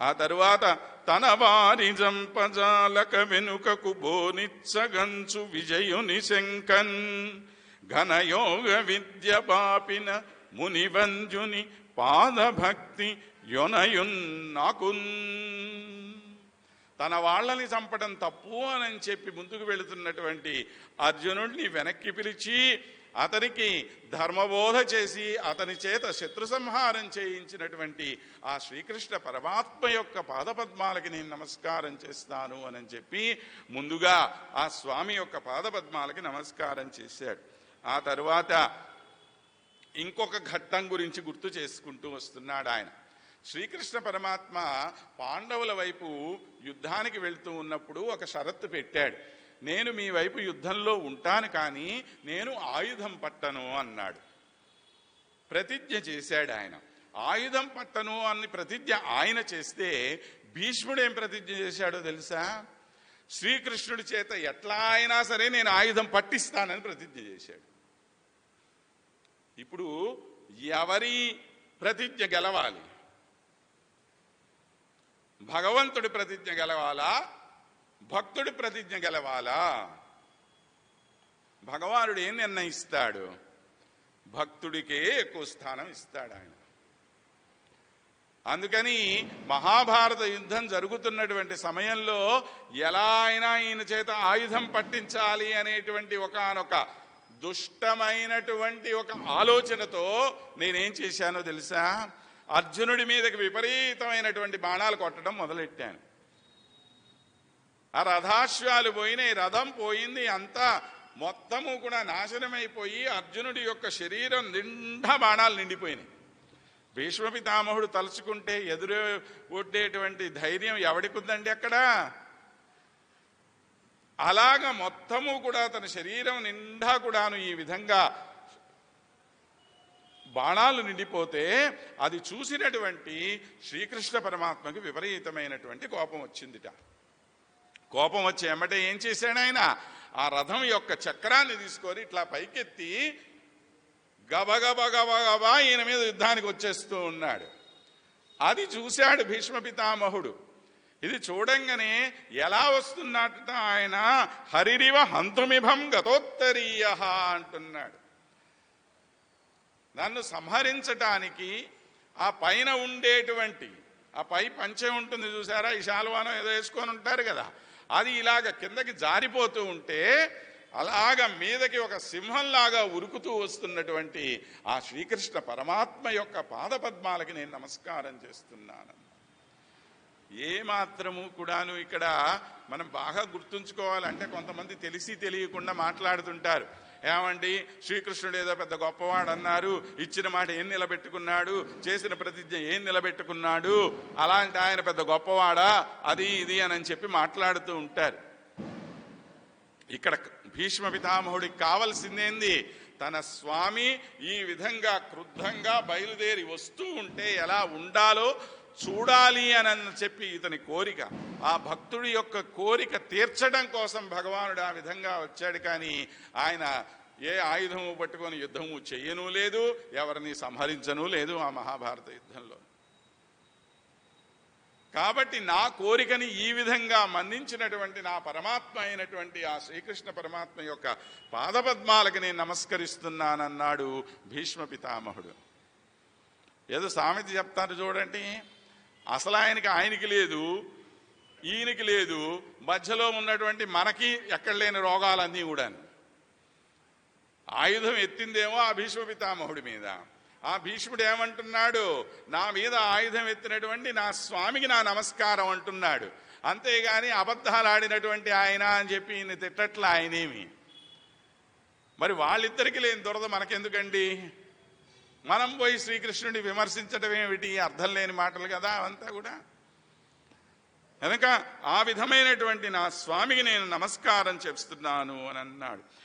ఆ తరువాత తన వారి జంపజాలక వెనుకకు బోనిచ్చగంచు విజయుని శంకన్ ఘనయోగ విద్య పాపిన మునివంజుని పాదభక్తి యొనయున్నాకున్ తన వాళ్ళని చంపడం తప్పు అని చెప్పి ముందుకు వెళుతున్నటువంటి అర్జునుడిని వెనక్కి పిలిచి అతనికి ధర్మబోధ చేసి అతని చేత శత్రు సంహారం చేయించినటువంటి ఆ శ్రీకృష్ణ పరమాత్మ యొక్క పాదపద్మాలకి నేను నమస్కారం చేస్తాను అని చెప్పి ముందుగా ఆ స్వామి యొక్క పాదపద్మాలకి నమస్కారం చేశాడు. ఆ తరువాత ఇంకొక ఘట్టం గురించి గుర్తు చేసుకుంటూ వస్తున్నాడు ఆయన. శ్రీకృష్ణ పరమాత్మ పాండవుల వైపు యుద్ధానికి వెళ్తూ ఉన్నప్పుడు ఒక షరత్తు పెట్టాడు. నేను మీ వైపు యుద్ధంలో ఉంటాను కానీ నేను ఆయుధం పట్టను అన్నాడు. ప్రతిజ్ఞ చేశాడు ఆయన. ఆయుధం పట్టను అని ప్రతిజ్ఞ ఆయన చేస్తే భీష్ముడు ఏం ప్రతిజ్ఞ చేశాడో తెలుసా? శ్రీకృష్ణుడి చేత ఎట్లా అయినా సరే నేను ఆయుధం పట్టిస్తానని ప్రతిజ్ఞ చేశాడు. ఇప్పుడు ఎవరి ప్రతిజ్ఞ గెలవాలి? భగవంతుడి ప్రతిజ్ఞ గెలవాలా? భక్తుడి ప్రతిజ్ఞ గెలవాలా? భగవానుడు ఏం నిర్ణయిస్తాడు? భక్తుడికే ఎక్కువ స్థానం ఇస్తాడు ఆయన. అందుకని మహాభారత యుద్ధం జరుగుతున్నటువంటి సమయంలో ఎలా అయినా ఈయన చేత ఆయుధం పట్టించాలి అనేటువంటి ఒకనొక దుష్టమైనటువంటి ఒక ఆలోచనతో నేనేం చేశానో తెలుసా? అర్జునుడి మీదకి విపరీతమైనటువంటి బాణాలు కొట్టడం మొదలెట్టాను. ఆ రథాశ్వాలు పోయినాయి రథం పోయింది అంతా మొత్తము కూడా నాశనమైపోయి అర్జునుడి యొక్క శరీరం నిండా బాణాలు నిండిపోయినాయి. భీష్మపితామహుడు తలుచుకుంటే ఎదురు ఒడ్డేటువంటి ధైర్యం ఎవడికుందండి అక్కడ? అలాగ మొత్తము కూడా తన శరీరం నిండా కూడాను ఈ విధంగా బాణాలు నిండిపోతే అది చూసినటువంటి శ్రీకృష్ణ పరమాత్మకి విపరీతమైనటువంటి కోపం వచ్చిందిట. కోపం వచ్చి ఎమ్మటే ఏం చేశాడు ఆయన? ఆ రథం యొక్క చక్రాన్ని తీసుకొని ఇట్లా పైకెత్తి గబగబ గబగబా ఈయన మీద యుద్ధానికి వచ్చేస్తూ ఉన్నాడు. అది చూశాడు భీష్మ పితామహుడు. ఇది చూడంగానే ఎలా వస్తున్నట్ట ఆయన? హరిరివ హంతుమిభం గతోత్తరీయ అంటున్నాడు. నన్ను సంహరించటానికి ఆ పైన ఉండేటువంటి ఆ పై పంచె ఉంటుంది చూసారా? ఈ శాలువానం ఏదో వేసుకొని ఉంటారు కదా. అది ఇలాగ కిందకి జారిపోతూ ఉంటే అలాగ మీదకి ఒక సింహంలాగా ఉరుకుతూ వస్తున్నటువంటి ఆ శ్రీకృష్ణ పరమాత్మ యొక్క పాదపద్మాలకి నేను నమస్కారం చేస్తున్నాను. ఏ మాత్రము కూడాను ఇక్కడ మనం బాగా గుర్తుంచుకోవాలంటే కొంతమంది తెలిసి తెలియకుండా మాట్లాడుతుంటారు. ఏమండి? శ్రీకృష్ణుడు ఏదో పెద్ద గొప్పవాడు అన్నారు ఇచ్చిన మాట ఏం నిలబెట్టుకున్నాడు? చేసిన ప్రతిజ్ఞ ఏం నిలబెట్టుకున్నాడు? అలాంటి ఆయన పెద్ద గొప్పవాడా? అది ఇది అని చెప్పి మాట్లాడుతూ ఉంటారు. ఇక్కడ భీష్మ పితామహుడికి కావలసిందేంది? తన స్వామి ఈ విధంగా క్రుద్ధంగా బయలుదేరి వస్తూ ఉంటే ఎలా ఉండాలో చూడాలి అని చెప్పి ఇతని కోరిక. ఆ భక్తుడి యొక్క కోరిక తీర్చడం కోసం భగవానుడు ఆ విధంగా వచ్చాడు కానీ ఆయన ఏ ఆయుధము పట్టుకొని యుద్ధము చెయ్యను లేదు ఎవరిని సంహరించను లేదు ఆ మహాభారత యుద్ధంలో. కాబట్టి నా కోరికని ఈ విధంగా మన్నించినటువంటి నా పరమాత్మ అయినటువంటి ఆ శ్రీకృష్ణ పరమాత్మ యొక్క పాదపద్మాలకు నేను నమస్కరిస్తున్నానన్నాడు భీష్మ పితామహుడు. ఏదో సామెత చెప్తారు చూడండి. అసలు ఆయనకి ఆయనకి లేదు ఈయనకి లేదు మధ్యలో ఉన్నటువంటి మనకి ఎక్కడ లేని రోగాలన్నీ కూడా ఆయుధం ఎత్తిందేమో ఆ భీష్మ పితామహుడి మీద. ఆ భీష్ముడు ఏమంటున్నాడు? నా మీద ఆయుధం ఎత్తినటువంటి నా స్వామికి నా నమస్కారం అంటున్నాడు. అంతేగాని అబద్ధాలు ఆడినటువంటి ఆయన అని చెప్పి ఈయన తిట్టట్ల ఆయనేమి? మరి వాళ్ళిద్దరికి లేని దురద మనకెందుకండి? మనం పోయి శ్రీకృష్ణుడిని విమర్శించడం ఏమిటి? అర్థం లేని మాటలు కదా అవంతా కూడా. కనుక ఆ విధమైనటువంటి నా స్వామికి నేను నమస్కారం చేస్తున్నాను అని అన్నాడు.